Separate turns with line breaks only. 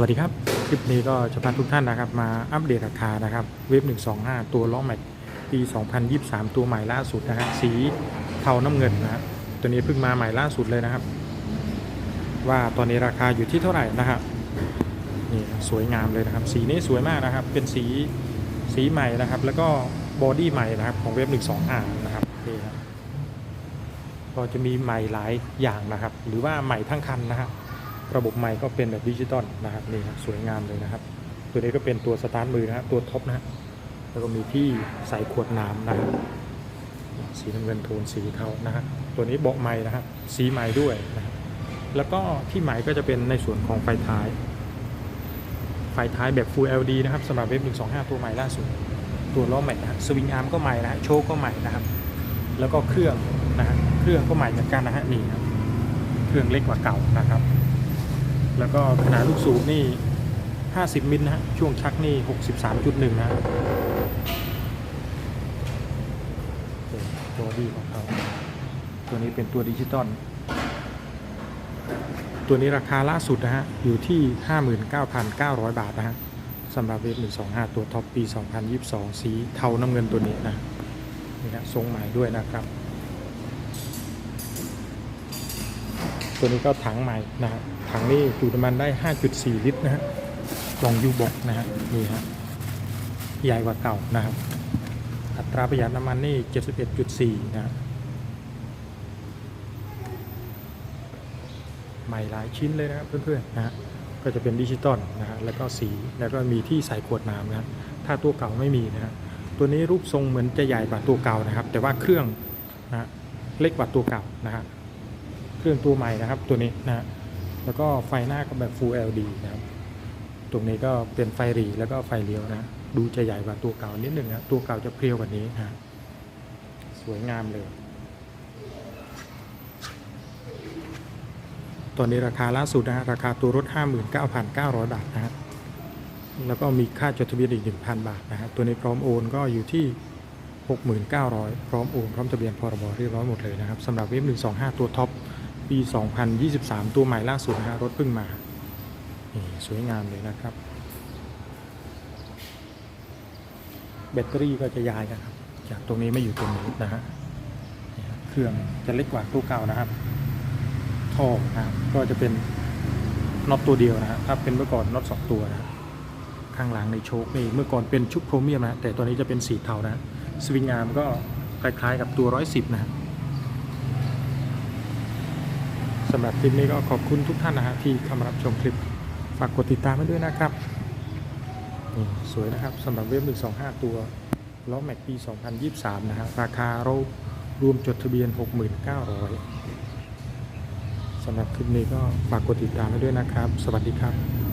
วัสดีครับ คลิปนี้ก็จะพาทุกท่านนะครับ มาอัปเดตราคานะครับ เว็บ 125 ตัวล้อแม็กปี 2023 ตัวใหม่ล่าสุดนะฮะสีเทาน้ำเงินนะฮะตัวนี้เพิ่งมาใหม่ล่าสุดเลยนะครับ ว่าตอนนี้ราคาอยู่ที่เท่าไหร่นะครับนี่สวยงามเลยนะครับ สีนี้สวยมากนะครับ เป็นสีสีใหม่นะครับ แล้วก็บอดี้ใหม่นะครับของเว็บ 125 นะครับนี่ครับก็จะมีใหม่หลายอย่างนะครับ หรือว่าใหม่ทั้งคันนะครับ ระบบใหม่ก็เป็นแบบดิจิตอลนะครับนี่ครับสวยงามเลยนะครับ ตัวนี้ก็เป็นตัวสตาร์ทมือนะครับตัวท็อปนะฮะแล้วก็มีที่ใส่ขวดน้ำนะครับสีน้ำเงินโทนสีเทานะฮะตัวนี้เบาะใหม่นะครับสีใหม่ด้วยนะครแล้วก็ที่ใหม่ก็จะเป็นในส่วนของไฟท้าย ไฟท้ายแบบ Full LED นะครับสำหรับเว็บ125 ตัวใหม่ล่าสุด ตัวล้อใหม่นะฮะสวิงอาร์มก็ใหม่นะฮะโชก็ใหม่นะครับ แล้วก็เครื่องนะฮะเครื่องก็ใหม่เหมือนกันนะฮะนี่ครับเครื่องเล็กกว่าเก่านะครับ แล้วก็ขนาดลูกสูบนี่ 50 มิลนะฮะ ช่วงชักนี่ 63.1นะฮะตัวดีของเขาตัวนี้เป็นตัวดิจิตอล ตัวนี้ราคาล่าสุดนะฮะ อยู่ที่ 59,900 บาทนะฮะสำหรับเวฟ125 ตัวท็อปปี 2022 สีเทาน้ำเงินตัวนี้นะนี่ฮะทรงใหม่ด้วยนะครับ ตัวนี้ก็ถังใหม่นะฮะถังนี่จุน้ำมันได้ 5.4 ลิตรนะฮะกล่องยูบอกนะฮะนี่ฮะใหญ่กว่าเก่านะครับ อัตราประหยัดน้ำมันนี่ 71.4นะฮะใหม่หลายชิ้นเลยนะครับเพื่อนๆนะฮะก็จะเป็นดิจิตอลนะฮะแล้วก็สีแล้วก็มีที่ใส่ขวดน้ำนะถ้าตัวเก่าไม่มีนะฮะตัวนี้รูปทรงเหมือนจะใหญ่กว่าตัวเก่านะครับ แต่ว่าเครื่องนะฮะเล็กกว่าตัวเก่านะฮะ เครื่องตัวใหม่นะครับตัวนี้นะฮะแล้วก็ไฟหน้าก็แบบ Full LED นะครับตรงนี้ก็เป็นไฟหรีแล้วก็ไฟเลี้ยวนะดูจะใหญ่กว่าตัวเก่านิดหนึ่งนะตัวเก่าจะเพรียวกว่านี้นะฮะสวยงามเลย ตอนนี้ราคาล่าสุดนะฮะราคาตัวรถ 59,900 บาทนะฮะแล้วก็มีค่าจดทะเบียนอีก 1,000 บาทนะฮะตัวนี้พร้อมโอนก็อยู่ที่ 69,000 พร้อมโอนพร้อมทะเบียนพรบเรียบร้อยหมดเลยนะครับสำหรับเว็บ125 ตัวท็อป ปี 2023 ตัวใหม่ล่าสุดนะฮะรถเพิ่งมานี่สวยงามเลยนะครับ แบตเตอรี่ก็จะย้ายกันครับ จากตรงนี้ไม่อยู่ตรงนี้นะฮะเครื่องจะเล็กกว่าตัวเก่านะครับท่อนะครับก็จะเป็นน็อตตัวเดียวนะฮะถ้าเป็นเมื่อก่อนน็อตสองตัวนะข้างหลังในโชคนี่เมื่อก่อนเป็นชุดโครเมียมนะแต่ตัวนี้จะเป็นสีเทานะสวิงอาร์มก็คล้ายๆกับตัว 110 นะฮะ สำหรับคลิปนี้ก็ขอบคุณทุกท่านนะฮะที่เข้ามารับชมคลิป ฝากกดติดตามไว้ด้วยนะครับสวยนะครับสำหรับเว็บ125 ตัวล้อแม็กปี 2023 นะฮะราคาเรารวมจดทะเบียน 6,900สำหรับคลิปนี้ก็ฝากกดติดตามไว้ด้วยนะครับ สวัสดีครับ